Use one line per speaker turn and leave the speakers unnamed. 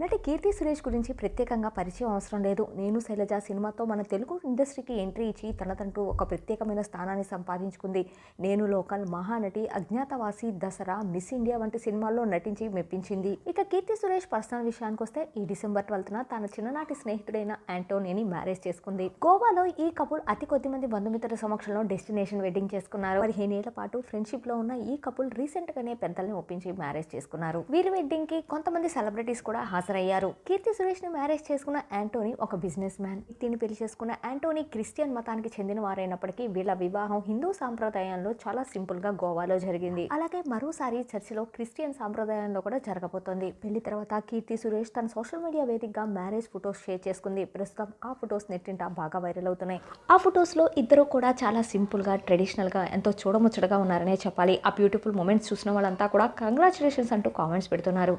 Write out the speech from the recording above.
నటి కీర్తి సురేష్ గురించి ప్రత్యేకంగా పరిచయం అవసరం లేదు. నేను శైలజ సినిమాతో మన తెలుగు ఇండస్ట్రీకి ఎంట్రీ ఇచ్చి తనతంటూ ఒక ప్రత్యేకమైన స్థానాన్ని సంపాదించుకుంది. Nenu local Mahanati Agnyaathavaasi Dasara miss India వంటి సినిమాల్లో నటించి మెప్పించింది. ఇక కీర్తి సురేష్ పర్సనల్ విషయానికి వస్తే ఈ డిసెంబర్ ట్వెల్త్న తన చిన్ననాటి స్నేహితుడైన యాంటోనీని మ్యారేజ్ చేసుకుంది. గోవాలో ఈ కపుల్ అతి కొద్ది మంది బంధుమిత్రుల సమక్షంలో డెస్టినేషన్ వెడ్డింగ్ చేసుకున్నారు. పదిహేనేళ్ళ పాటు ఫ్రెండ్షిప్లో ఉన్న ఈ కపుల్ రీసెంట్ గానే పెద్దల్ని ఒప్పించి మ్యారేజ్ చేసుకున్నారు. వీరి వెడ్డింగ్కి కొంతమంది సెలబ్రిటీస్ కూడా హాజరయ్యారు. కీర్తి సురేష్ని మ్యారేజ్ చేసుకున్న యాంటోనీ ఒక బిజినెస్ మ్యాన్. వ్యక్తిని పెళ్ళి చేసుకున్న యాంటోనీ క్రిస్టియన్ మతానికి చెందిన వారైనప్పటికీ వీళ్ళ వివాహం హిందూ సాంప్రదాయంలో చాలా సింపుల్గా గోవాలో జరిగింది. అలాగే మరోసారి చర్చిలో క్రిస్టియన్ సాంప్రదాయంలో కూడా జరగబోతోంది. పెళ్ళి తర్వాత కీర్తి సురేష్ తన సోషల్ మీడియా వేదికగా మ్యారేజ్ ఫొటోస్ షేర్ చేసుకుంది. ప్రస్తుతం ఆ ఫొటోస్ నెట్టింట బాగా వైరల్ అవుతున్నాయి. ఆ ఫొటోస్లో ఇద్దరు కూడా చాలా సింపుల్గా ట్రెడిషనల్గా ఎంతో చూడముచ్చటగా ఉన్నారనే చెప్పాలి. ఆ బ్యూటిఫుల్ మూమెంట్స్ చూసిన వాళ్ళంతా కూడా కంగ్రాచులేషన్స్ అంటూ కామెంట్స్ పెడుతున్నారు.